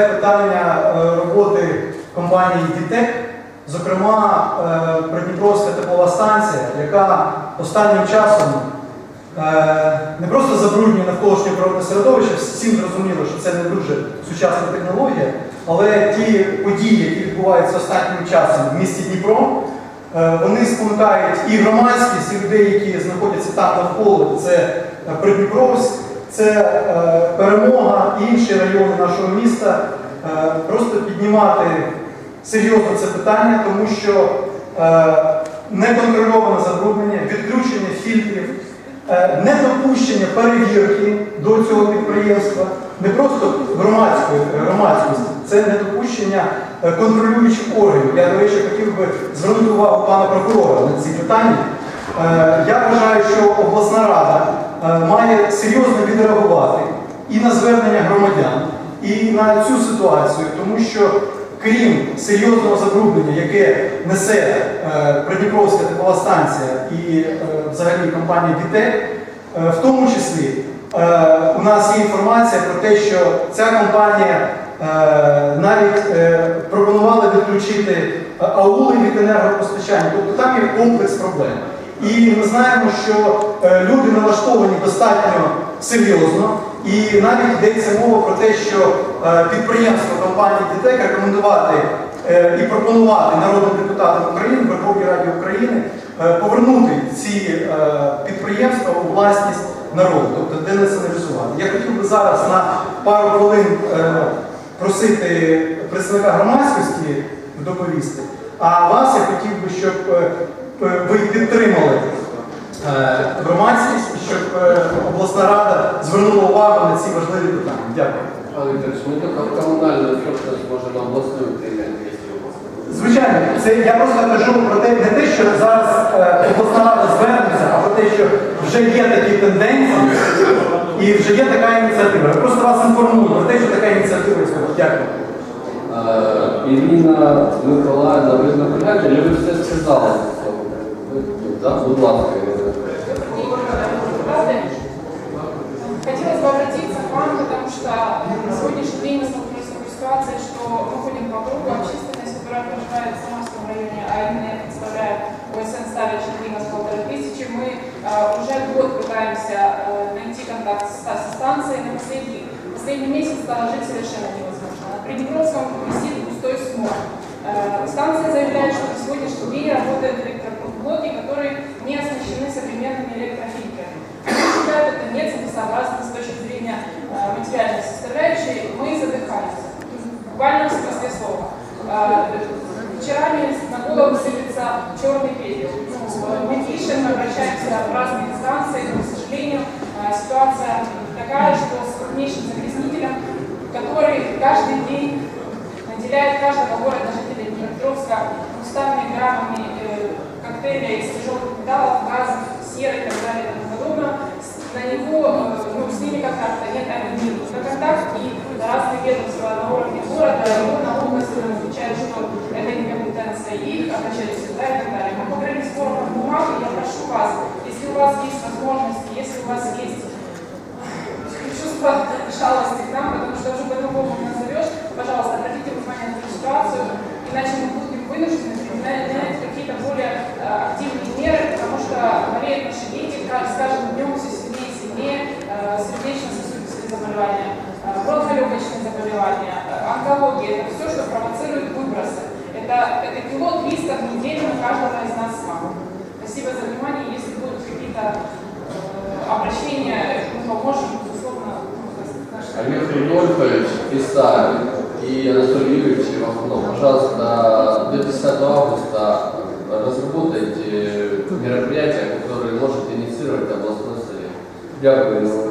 Це питання е, роботи компанії Дітек, зокрема е, Придніпровська теплова станція, яка останнім часом е, не просто забруднює навколишнє природне середовище, всім зрозуміло, що це не дуже сучасна технологія, але ті події, які відбуваються останнім часом в місті Дніпро, вони спонукають і громадськість, і людей, які знаходяться там навколо, це Придніпровськ, це е, перемога інші райони нашого міста, е, просто піднімати серйозно це питання, тому що е, неконтрольоване забруднення, відключення фільтрів, недопущення перевірки до цього підприємства, не просто громадської громадськості, це недопущення контролюючих органів. Я, до речі, хотів би звернути увагу пана прокурора на ці питання. Я вважаю, що обласна рада має серйозно відреагувати і на звернення громадян, і на цю ситуацію, тому що крім серйозного забруднення, яке несе е, Придніпровська теплова станція і е, взагалі компанія Дітек, е, в тому числі е, у нас є інформація про те, що ця компанія е, навіть е, пропонувала відключити е, аули від енергопостачання. Тобто там є комплекс проблем. І ми знаємо, що е, люди налаштовані достатньо серйозно, і навіть йдеться мова про те, що е, підприємство компанії ДТЕК рекомендувати е, і пропонувати народним депутатам України, Верховній Раді України повернути ці підприємства у власність народу, тобто денаціоналізувати. Я хотів би зараз на пару хвилин просити представника громадськості доповісти, а вас я хотів би, щоб ви підтримали е, громадськість, щоб е, обласна рада звернула увагу на ці важливі питання. Дякую. Павел Викторович, мы только в коммунальную собственность можем областную принять, если у вас. Звичайно, це я просто кажу про те, не те, що зараз е, обласна рада звернеться, а про те, що вже є такі тенденції і вже є така ініціатива. Я просто вас інформую про те, що така ініціатива існує. Дякую. Ирина Миколаївна, ви наполягаєте, ви все сказали? Да, будь ласка. Хотелось бы обратиться к вам, потому что на сегодняшний день мы столкнулись с такой ситуацией, что мы ходим по кругу, общественность, которая проживает в Самарском районе, а именно я представляю ОСН Ставич Ильина с полторы тысячи, мы э, уже год пытаемся э, найти контакт со, со станцией, на последний, последний месяц стало жить совершенно невозможно. На Приднепровском висит густой смог. Э, Станция заявляет, что на сегодняшний день работают электроблоки, которые не оснащены современными электрофильтрами. Они считают это нецелесообразно с точки зрения э, материальной составляющей. Мы задыхаемся. В буквальном смысле слова. Э, Вечерами на голову сыпется черный пепел. Мы пишем, обращаемся в разные инстанции, но, к сожалению, э, ситуация такая, что с крупнейшим загрязнителем, который каждый день наделяет каждого города жителей Днепропетровска уставными граммами коктейля из тяжелых металлов, газов, серы и так далее и тому подобное. На него, э, ну, с ними контакта нет, они идут на контакт, и разные ведомства на уровне города, на области отвечают, что это не компетенция их, обращались сюда и так далее. Мы покрыли спором бумагу, я прошу вас, если у вас есть возможности, если у вас есть чувство жалости к нам, потому что уже по-другому назовешь, пожалуйста, обратите внимание на эту ситуацию, иначе мы будем вынуждены Это, это кило 300 в неделю каждого из нас с вами. Спасибо за внимание. Если будут какие-то э, обращения, мы поможем, безусловно, наши- Олег Рудольфович, Писарь и Анатолий Юрьевич Иванов, пожалуйста, до 10 августа разработайте мероприятия, которые может инициировать областной совет. Дякую.